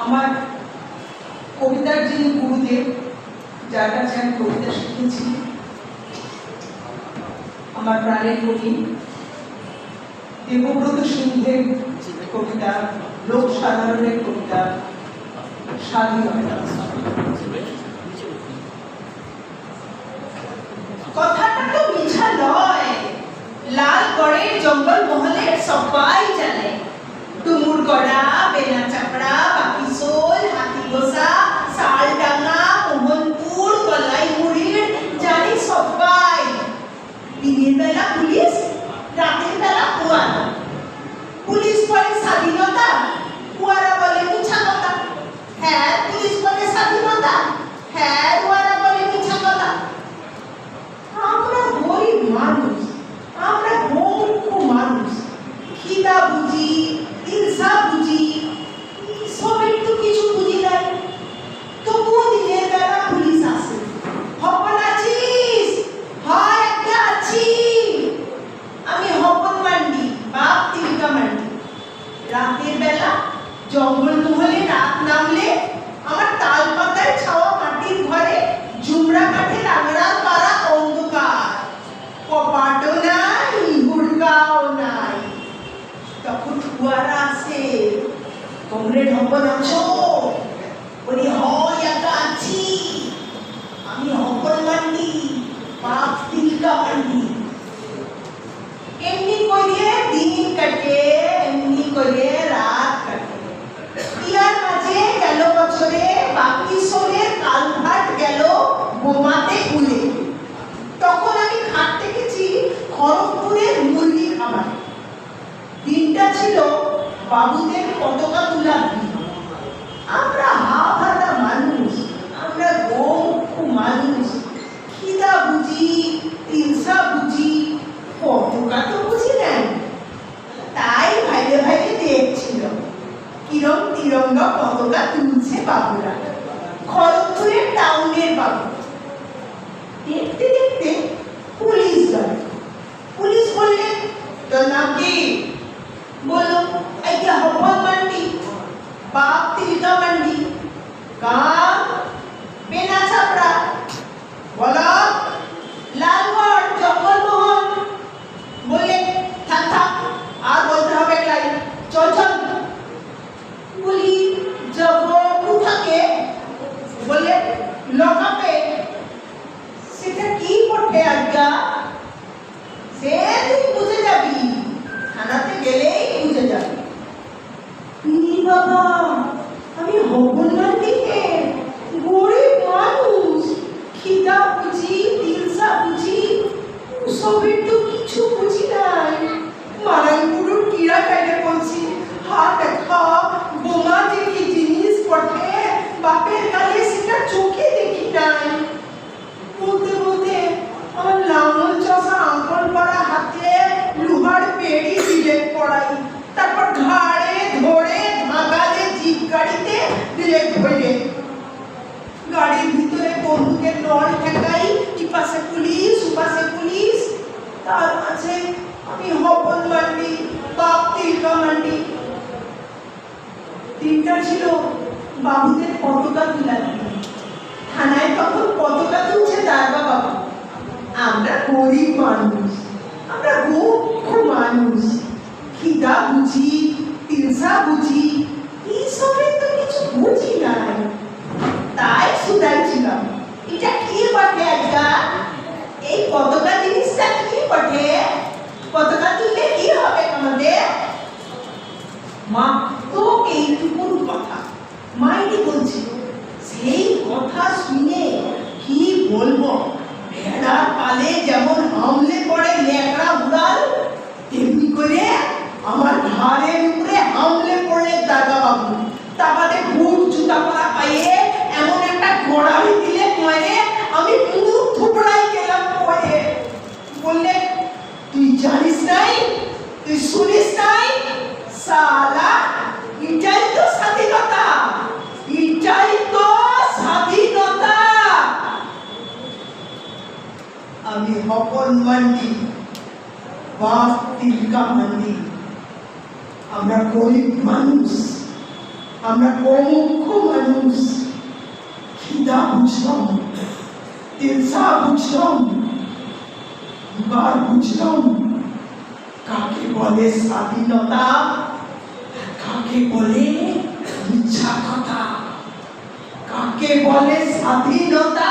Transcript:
আমার কবিতার যিনি গুরুদেব, যার কাছে আমি কবিতা শিখেছি, আমার প্রাণের কবি, দেবব্রত সিংহের কবিতা লোক সাধারণের কবিতা স্বাধীনতা কথাটা তো মিছা নয়। লাল গড়ের জঙ্গল মহলের সবাই জানে। ডুমুর গড়া, বেনা চাপড়া বাকিশোল হাতিগোসা শালডাঙ্গা মোহনপুর গলাই মুড়ির জানি সবাই দিনের বেলা পুলিশ রাতের বেলা কুয়ারা পুলিশ বলে স্বাধীনতা কুয়ারা বলে মিছা কথা হ্যাঁ পুলিশ বলে স্বাধীনতা হ্যাঁ কুয়ারা বলে মিছা কথা আমরা গরিব মানুষ আমরা মূর্খ মানুষ খিদা বুঝি হিংসা বুঝি সবের তো কিছু বুঝি নাই তবুও দিনের বেলা পুলিশ আসে হপন আছিস হয় একটা আছি আমি হপন মান্ডি বাপ তিলকা মান্ডি রাতের বেলা জঙ্গল মহলে রাত নামলে আমার তাল পাতায় ছাওয়া মাটির ঘরে জুমরা কাঠে রাঙরা পাড়া অন্ধকার। কপাটও নাই, হুড়কাও নাই। তখন ফুয়ারা আসে কমরেড ঢঙ্গ আছো বলি হয় একা আছি আমি হপন মান্ডি বাপ তিলকা মান্ডি এমনি করে দিন কাটে এমনি করে রাত কাটে ইয়ার মাঝে গেল বছরে বাকি সরে কালভাট গেল বোমাতে উলে তখন আমি খাটতে গেছি খড়গপুরের মুরগি খাবার দিনটা ছিল বাবুদের পতাকা তোলার দিন আমরা হা ভাতা মানুষ, আমরা গৌখ মানুষ। খিদা বুঝি, হিংসা বুঝি, পতাকা তো বুঝি নাই। তাই ভাইরে ভাইরে দেখছিল কিরম তিরঙ্গা পতাকা তুলছে বাবুরা। খড়গপুরের টাউনের বাবু। দেখতে দেখতে পুলিশ গেল পুলিশ বললেন তোর নাম কি? বলল এই যে হপন মান্ডি বাপ তিলকা মান্ডি কাম বেনা ছাপড়া বলো লালগড় জঙ্গলমোহন বললে থাক থাক আর বলতে হবে ক্লাই চল চল বলি যাব থাকে বললে লকাপে সেটা কি পড়ে আজ্ঞা সে তুই বুঝে যাবি থানাতে গেলেই বুঝে যাবি ই বাবা আমি হবন দিকে গরিব মানুষ খিদা বুঝি তিলসা বুঝি সবের তো কিছু বুঝি নাই। মারাইপুরুর কিরা কাইরে বলছি, হা, দেখা, বোমা যে জিনিস পড়ে বাপের কালে সেটা চোখে দেখি নাই। বলতে বলতে আমার লাঙল চষা আঙ্কল পড়া হাতে লোহার পেড়ি দিলে পড়াই। তারপর ঘাড়ে ধরে ধাগালে জিপ গাড়িতে দিলে ধরে গাড়ির ভিতরে বন্দুকের নল ঠেকাই ইপাশে পুলিশ উপাশে পুলিশ তার মাঝে আমি হপন মান্ডি বাপ তিলকা মান্ডি দিনটা ছিল বাবুদের পতাকা তোলা থানায় তখন পতাকা তুলছে দারবা বাবু। আমরা গরিব মানুষ। আমরা মূর্খ মানুষ। খিদা বুঝি তিলসা বুঝি, এইসবের তো কিছু বুঝি নাই। তাই শুধাইছিলাম। এটা কি বটে আজকা এই পতাকা জিনিসটা কি বটে? পতাকা তুললে কি হবে আমাদের মা উপরে হামলে পড়লে দাদা বাবু তারপরে বুট জুতা পরা পায়ে এমন একটা গোড়ালি দিলে পরে আমি পুরো থুবড়াই গেলাম পরে বললে, তুই জানিস নাই? তুই শুনিস নাই? সালা, এটাই তো স্বাধীনতা। এটাই তো স্বাধীনতা। আমি হপন মান্ডি বাপ তিলকা মান্ডি আমরা গরিব মানুষ আমরা কমুখ মানুষ খিদা বুঝলাম তেলসা বুঝলাম এবার বুঝলাম কাকে বলে স্বাধীনতা আর কাকে বলে মিথ্যা কথা কাকে বলে স্বাধীনতা আর কাকে বলে